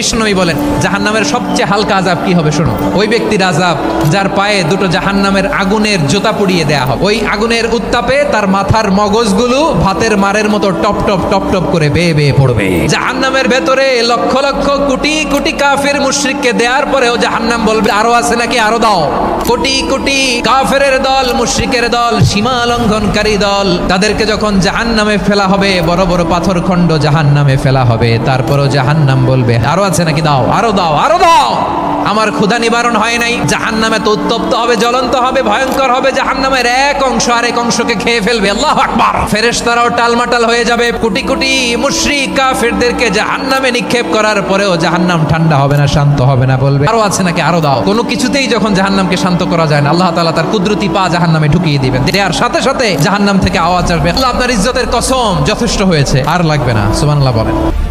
বিষ্ণুই বলেন, জাহান্নামের সবচেয়ে হালকা আজাব কি হবে শোনো? ওই ব্যক্তির আজাব যার পায়ে দুটো জাহান্নামের আগুনের জোতা পুড়িয়ে দেয়া হবে। ওই আগুনের উত্তাপে তার মাথার মগজগুলো ভাতের মারের মতো টপ টপ টপ টপ করে বেয়ে বেয়ে পড়বে। জাহান্নামের ভেতরে লক্ষ লক্ষ কোটি কোটি কাফের মুশরিককে দেওয়ার পরেও জাহান্নাম বলবে, আরও আছে নাকি? আরও দাও। কোটি কোটি কাফেরের দল, মুশরিকের দল, সীমা লঙ্ঘনকারী দল, তাদেরকে যখন জাহান্নামে ফেলা হবে, বড় বড় পাথর খণ্ড জাহান্নামে ফেলা হবে। তারপরও জাহান্নাম বলবে, আরও আছে নাকি? দাও, আরও দাও আরও দাও। আমার ক্ষুধা নিবারণ হয় নাই। জাহান্নামে তো উত্তপ্ত হবে, জ্বলন্ত হবে, ভয়ঙ্কর হবে। জাহান্নামের এক অংশ আরেক অংশকে খেয়ে ফেলবে। আল্লাহ আকবার। ফেরেশতারাও টালমাটাল হয়ে যাবে। কোটি কোটি মুশরিক কাফেরদেরকে জাহান্নামে নিক্ষেপ করার পরেও জাহান্নাম ঠান্ডা হবে না, শান্ত হবে না বলবে। আরও আছে নাকি? আরও দাও। কোনো কিছুতেই যখন জাহান্নামকে শান্ত করা যায় না, আল্লাহ তাআলা তার কুদরতি পা জাহান্নামে ঢুকিয়ে দিবেন। দেওয়ার সাথে সাথে জাহান্নাম থেকে আওয়াজ আসবে। আল্লাহ আপনার ইজ্জতের কসম যথেষ্ট হয়েছে। আর লাগবে না। সুবহানাল্লাহ বলেন।